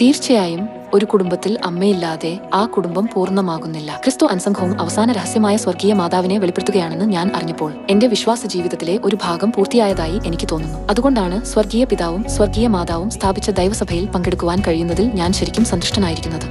തീർച്ചയായും ഒരു കുടുംബത്തിൽ അമ്മയില്ലാതെ ആ കുടുംബം പൂർണമാകുന്നില്ല. ക്രിസ്തു അൻസംഘവും അവസാന രഹസ്യമായ സ്വർഗീയ മാതാവിനെ വെളിപ്പെടുത്തുകയാണെന്ന് ഞാൻ അറിഞ്ഞപ്പോൾ എന്റെ വിശ്വാസ ജീവിതത്തിലെ ഒരു ഭാഗം പൂർത്തിയായതായി എനിക്ക് തോന്നുന്നു. അതുകൊണ്ടാണ് സ്വർഗീയ പിതാവും സ്വർഗീയ മാതാവും സ്ഥാപിച്ച ദൈവസഭയിൽ പങ്കെടുക്കുവാൻ കഴിയുന്നതിൽ ഞാൻ ശരിക്കും സന്തുഷ്ടനായിരിക്കുന്നത്.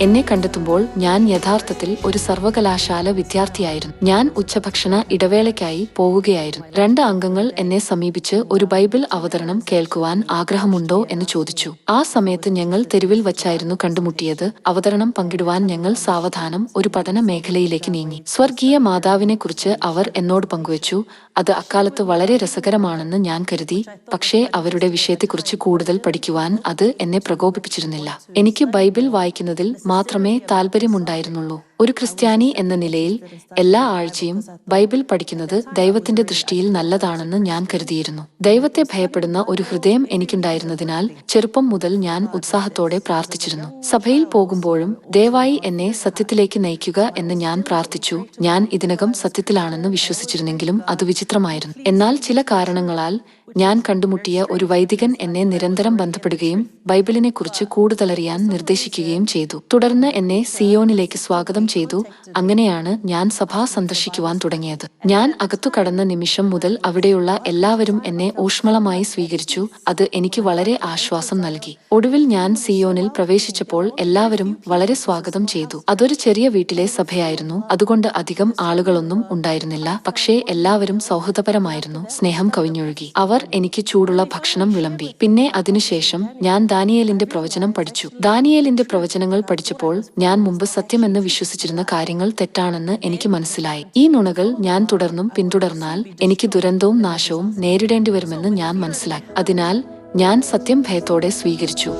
എന്നെ കണ്ടെത്തുമ്പോൾ ഞാൻ യഥാർത്ഥത്തിൽ ഒരു സർവകലാശാല വിദ്യാർത്ഥിയായിരുന്നു. ഞാൻ ഉച്ചഭക്ഷണ ഇടവേളയ്ക്കായി പോവുകയായിരുന്നു രണ്ട് അംഗങ്ങൾ എന്നെ സമീപിച്ച് ഒരു ബൈബിൾ അവതരണം കേൾക്കുവാൻ ആഗ്രഹമുണ്ടോ എന്ന് ചോദിച്ചു. ആ സമയത്ത് ഞങ്ങൾ തെരുവിൽ വച്ചായിരുന്നു കണ്ടുമുട്ടിയത്. അവതരണം പങ്കിടുവാൻ ഞങ്ങൾ സാവധാനം ഒരു പഠന മേഖലയിലേക്ക് നീങ്ങി. സ്വർഗീയ മാതാവിനെ കുറിച്ച് അവർ എന്നോട് പങ്കുവച്ചു. അത് അക്കാലത്ത് വളരെ രസകരമാണെന്ന് ഞാൻ കരുതി. പക്ഷേ അവരുടെ വിഷയത്തെക്കുറിച്ച് കൂടുതൽ പഠിക്കുവാൻ അത് എന്നെ പ്രകോപിപ്പിച്ചിരുന്നില്ല. എനിക്ക് ബൈബിൾ വായിക്കുന്നതിൽ മാത്രമേ താല്പര്യമുണ്ടായിരുന്നുള്ളൂ ഒരു ക്രിസ്ത്യാനി എന്ന നിലയിൽ എല്ലാ ആഴ്ചയും ബൈബിൾ പഠിക്കുന്നത് ദൈവത്തിന്റെ ദൃഷ്ടിയിൽ നല്ലതാണെന്ന് ഞാൻ കരുതിയിരുന്നു. ദൈവത്തെ ഭയപ്പെടുന്ന ഒരു ഹൃദയം എനിക്കുണ്ടായിരുന്നതിനാൽ ചെറുപ്പം മുതൽ ഞാൻ ഉത്സാഹത്തോടെ പ്രാർത്ഥിച്ചിരുന്നു. സഭയിൽ പോകുമ്പോഴും ദയവായി എന്നെ സത്യത്തിലേക്ക് നയിക്കുക എന്ന് ഞാൻ പ്രാർത്ഥിച്ചു. ഞാൻ ഇതിനകം സത്യത്തിലാണെന്ന് വിശ്വസിച്ചിരുന്നെങ്കിലും അത് വിചിത്രമായിരുന്നു. എന്നാൽ ചില കാരണങ്ങളാൽ ഞാൻ കണ്ടുമുട്ടിയ ഒരു വൈദികൻ എന്നെ നിരന്തരം ബന്ധപ്പെടുകയും ബൈബിളിനെക്കുറിച്ച് കൂടുതലറിയാൻ നിർദ്ദേശിക്കുകയും ചെയ്തു. തുടർന്ന് എന്നെ സിയോണിലേക്ക് സ്വാഗതം ചെയ്തു. അങ്ങനെയാണ് ഞാൻ സഭ സന്ദർശിക്കുവാൻ തുടങ്ങിയത്. ഞാൻ അകത്തു കടന്ന നിമിഷം മുതൽ അവിടെയുള്ള എല്ലാവരും എന്നെ ഊഷ്മളമായി സ്വീകരിച്ചു. അത് എനിക്ക് വളരെ ആശ്വാസം നൽകി. ഒടുവിൽ ഞാൻ സിയോനിൽ പ്രവേശിച്ചപ്പോൾ എല്ലാവരും വളരെ സ്വാഗതം ചെയ്തു. അതൊരു ചെറിയ വീട്ടിലെ സഭയായിരുന്നു. അതുകൊണ്ട് അധികം ആളുകളൊന്നും ഉണ്ടായിരുന്നില്ല. പക്ഷേ എല്ലാവരും സൗഹൃദപരമായിരുന്നു. സ്നേഹം കവിഞ്ഞൊഴുകി. അവർ എനിക്ക് ചൂടുള്ള ഭക്ഷണം വിളമ്പി. പിന്നെ അതിനുശേഷം ഞാൻ ദാനിയേലിന്റെ പ്രവചനം പഠിച്ചു. ദാനിയേലിന്റെ പ്രവചനങ്ങൾ പഠിച്ചപ്പോൾ ഞാൻ മുമ്പ് സത്യമെന്ന് വിശ്വസിച്ചിരുന്ന കാര്യങ്ങൾ തെറ്റാണെന്ന് എനിക്ക് മനസ്സിലായി. ഈ നുണകൾ ഞാൻ തുടർന്നും പിന്തുടർന്നാൽ എനിക്ക് ദുരന്തവും നാശവും നേരിടേണ്ടി വരുമെന്ന് ഞാൻ മനസ്സിലാക്കി. അതിനാൽ ഞാൻ സത്യം ഭയത്തോടെ സ്വീകരിച്ചു.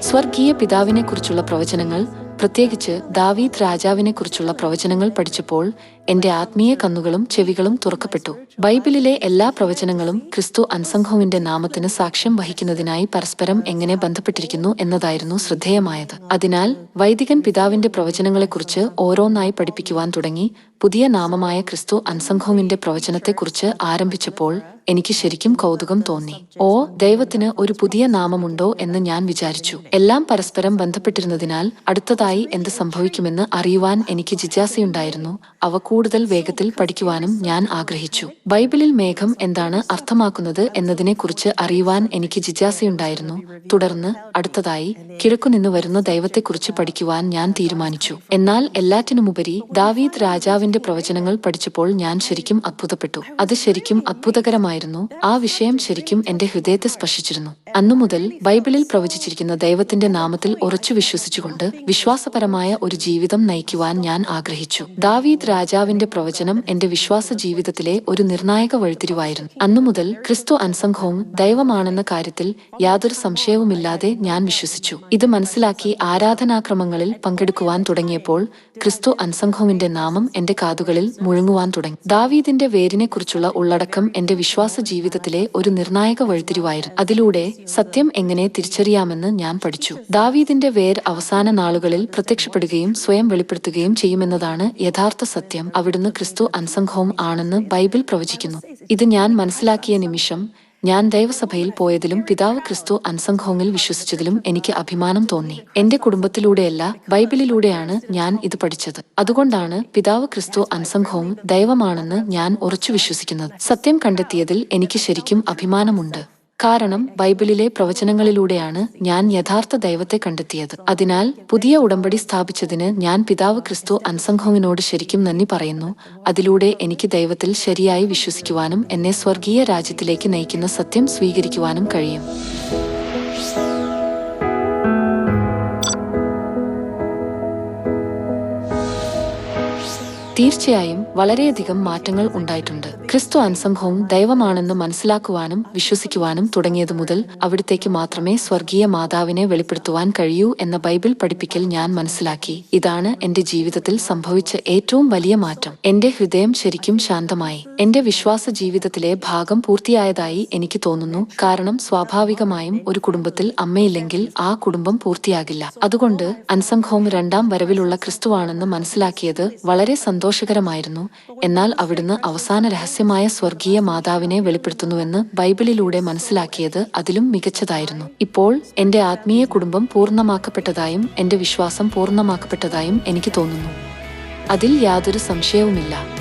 സ്വർഗീയ പിതാവിനെ കുറിച്ചുള്ള പ്രവചനങ്ങൾ പ്രത്യേകിച്ച് ദാവീദ് രാജാവിനെ കുറിച്ചുള്ള പ്രവചനങ്ങൾ പഠിച്ചപ്പോൾ എന്റെ ആത്മീയ കണ്ണുകളും ചെവികളും തുറക്കപ്പെട്ടു. ബൈബിളിലെ എല്ലാ പ്രവചനങ്ങളും ക്രിസ്തു അൻസംഘോവിന്റെ നാമത്തിന് സാക്ഷ്യം വഹിക്കുന്നതിനായി പരസ്പരം എങ്ങനെ ബന്ധപ്പെട്ടിരിക്കുന്നു എന്നതായിരുന്നു ശ്രദ്ധേയമായത്. അതിനാൽ വൈദികൻ പിതാവിന്റെ പ്രവചനങ്ങളെക്കുറിച്ച് ഓരോന്നായി പഠിപ്പിക്കുവാൻ തുടങ്ങി പുതിയ നാമമായ ക്രിസ്തു അൻസംഘോമിന്റെ പ്രവചനത്തെക്കുറിച്ച് ആരംഭിച്ചപ്പോൾ എനിക്ക് ശരിക്കും കൗതുകം തോന്നി. ഓ ദൈവത്തിന് ഒരു പുതിയ നാമമുണ്ടോ എന്ന് ഞാൻ വിചാരിച്ചു. എല്ലാം പരസ്പരം ബന്ധപ്പെട്ടിരുന്നതിനാൽ അടുത്തതായി എന്ത് സംഭവിക്കുമെന്ന് അറിയുവാൻ എനിക്ക് ജിജ്ഞാസയുണ്ടായിരുന്നു. അവ കൂടുതൽ വേഗത്തിൽ പഠിക്കുവാനും ഞാൻ ആഗ്രഹിച്ചു. ബൈബിളിൽ മേഘം എന്താണ് അർത്ഥമാക്കുന്നത് എന്നതിനെക്കുറിച്ച് അറിയുവാൻ എനിക്ക് ജിജ്ഞാസയുണ്ടായിരുന്നു. തുടർന്ന് അടുത്തതായി കിഴക്കുനിന്ന് വരുന്ന ദൈവത്തെക്കുറിച്ച് പഠിക്കുവാൻ ഞാൻ തീരുമാനിച്ചു. എന്നാൽ എല്ലാറ്റിനുമുപരി ദാവീദ് രാജാവിന്റെ പ്രവചനങ്ങൾ പഠിച്ചപ്പോൾ ഞാൻ ശരിക്കും അത്ഭുതപ്പെട്ടു. അത് ശരിക്കും അത്ഭുതകരമായിരുന്നു. ആ വിഷയം ശരിക്കും എന്റെ ഹൃദയത്തെ സ്പർശിച്ചിരുന്നു. അന്നു മുതൽ ബൈബിളിൽ പ്രവചിച്ചിരിക്കുന്ന ദൈവത്തിന്റെ നാമത്തിൽ ഉറച്ചു വിശ്വസിച്ചുകൊണ്ട് വിശ്വാസപരമായ ഒരു ജീവിതം നയിക്കുവാൻ ഞാൻ ആഗ്രഹിച്ചു. ദാവീദ് രാജാവിന്റെ പ്രവചനം എന്റെ വിശ്വാസ ജീവിതത്തിലെ ഒരു നിർണായക വഴിത്തിരിവായിരുന്നു. അന്നു മുതൽ ക്രിസ്തു അൻസംഘവും ദൈവമാണെന്ന കാര്യത്തിൽ യാതൊരു സംശയവുമില്ലാതെ ഞാൻ വിശ്വസിച്ചു. ഇത് മനസ്സിലാക്കി ആരാധനാക്രമങ്ങളിൽ പങ്കെടുക്കുവാൻ തുടങ്ങിയപ്പോൾ ക്രിസ്തു അൻസംഘവിന്റെ നാമം എന്റെ കാതുകളിൽ മുഴങ്ങുവാൻ തുടങ്ങി. ദാവീദിന്റെ വേരിനെ കുറിച്ചുള്ള ഉള്ളടക്കം എന്റെ വിശ്വാസ ജീവിതത്തിലെ ഒരു നിർണായക വഴിത്തിരിവായിരുന്നു. അതിലൂടെ സത്യം എങ്ങനെ തിരിച്ചറിയാമെന്ന് ഞാൻ പഠിച്ചു. ദാവീദിന്റെ വേർ അവസാന നാളുകളിൽ പ്രത്യക്ഷപ്പെടുകയും സ്വയം വെളിപ്പെടുത്തുകയും ചെയ്യുമെന്നതാണ് യഥാർത്ഥ സത്യം. അവിടുന്ന് ക്രിസ്തു അൻസംഘവും ആണെന്ന് ബൈബിൾ പ്രവചിക്കുന്നു. ഇത് ഞാൻ മനസ്സിലാക്കിയ നിമിഷം ഞാൻ ദൈവസഭയിൽ പോയതിലും പിതാവ് ക്രിസ്തു അൻസംഘോങ്ങിൽ വിശ്വസിച്ചതിലും എനിക്ക് അഭിമാനം തോന്നി. എന്റെ കുടുംബത്തിലൂടെയല്ല ബൈബിളിലൂടെയാണ് ഞാൻ ഇത് പഠിച്ചത്. അതുകൊണ്ടാണ് പിതാവ് ക്രിസ്തു അൻസംഘോങ് ദൈവമാണെന്ന് ഞാൻ ഉറച്ചു വിശ്വസിക്കുന്നത്. സത്യം കണ്ടെത്തിയതിൽ എനിക്ക് ശരിക്കും അഭിമാനമുണ്ട്. കാരണം ബൈബിളിലെ പ്രവചനങ്ങളിലൂടെയാണ് ഞാൻ യഥാർത്ഥ ദൈവത്തെ കണ്ടെത്തിയത്. അതിനാൽ പുതിയ ഉടമ്പടി സ്ഥാപിച്ചതിന് ഞാൻ പിതാവ് ക്രിസ്തു അൻസംഘോങ്ങിനോട് ശരിക്കും നന്ദി പറയുന്നു. അതിലൂടെ എനിക്ക് ദൈവത്തിൽ ശരിയായി വിശ്വസിക്കുവാനും എന്നെ സ്വർഗീയ രാജ്യത്തിലേക്ക് നയിക്കുന്ന സത്യം സ്വീകരിക്കുവാനും കഴിയും. തീർച്ചയായും വളരെയധികം മാറ്റങ്ങൾ ഉണ്ടായിട്ടുണ്ട്. ക്രിസ്തു അൻസംഭവം ദൈവമാണെന്ന് മനസ്സിലാക്കുവാനും വിശ്വസിക്കുവാനും തുടങ്ങിയതു മുതൽ അവിടത്തേക്ക് മാത്രമേ സ്വർഗീയ മാതാവിനെ വെളിപ്പെടുത്തുവാൻ കഴിയൂ എന്ന ബൈബിൾ പഠിപ്പിക്കൽ ഞാൻ മനസ്സിലാക്കി. ഇതാണ് എന്റെ ജീവിതത്തിൽ സംഭവിച്ച ഏറ്റവും വലിയ മാറ്റം. എന്റെ ഹൃദയം ശരിക്കും ശാന്തമായി. എന്റെ വിശ്വാസ ജീവിതത്തിലെ ഭാഗം പൂർത്തിയായതായി എനിക്ക് തോന്നുന്നു. കാരണം സ്വാഭാവികമായും ഒരു കുടുംബത്തിൽ അമ്മയില്ലെങ്കിൽ ആ കുടുംബം പൂർത്തിയാകില്ല. അതുകൊണ്ട് അൻസംഘവും രണ്ടാം വരവിലുള്ള ക്രിസ്തുവാണെന്ന് മനസ്സിലാക്കിയത് വളരെ സന്തോഷകരമായിരുന്നു. എന്നാൽ അവിടുന്ന് അവസാന രഹസ്യമായ സ്വർഗീയ മാതാവിനെ വെളിപ്പെടുത്തുന്നുവെന്ന് ബൈബിളിലൂടെ മനസ്സിലാക്കിയത് അതിലും മികച്ചതായിരുന്നു. ഇപ്പോൾ എന്റെ ആത്മീയ കുടുംബം പൂർണമാക്കപ്പെട്ടതായും എന്റെ വിശ്വാസം പൂർണമാക്കപ്പെട്ടതായും എനിക്ക് തോന്നുന്നു. അതിൽ യാതൊരു സംശയവുമില്ല.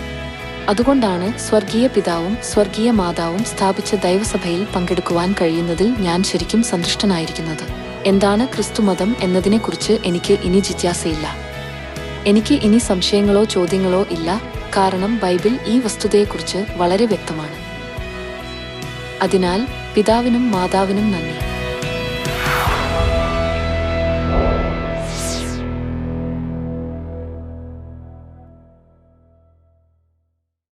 അതുകൊണ്ടാണ് സ്വർഗീയ പിതാവും സ്വർഗീയ മാതാവും സ്ഥാപിച്ച ദൈവസഭയിൽ പങ്കെടുക്കുവാൻ കഴിയുന്നതിൽ ഞാൻ ശരിക്കും സന്തുഷ്ടനായിരിക്കുന്നത്. എന്താണ് ക്രിസ്തുമതം എന്നതിനെക്കുറിച്ച് എനിക്ക് ഇനി ജിജ്ഞാസയില്ല. എനിക്ക് ഇനി സംശയങ്ങളോ ചോദ്യങ്ങളോ ഇല്ല. കാരണം ബൈബിൾ ഈ വസ്തുതയെക്കുറിച്ച് വളരെ വ്യക്തമാണ്. അതിനാൽ പിതാവിനും മാതാവിനും നന്ദി.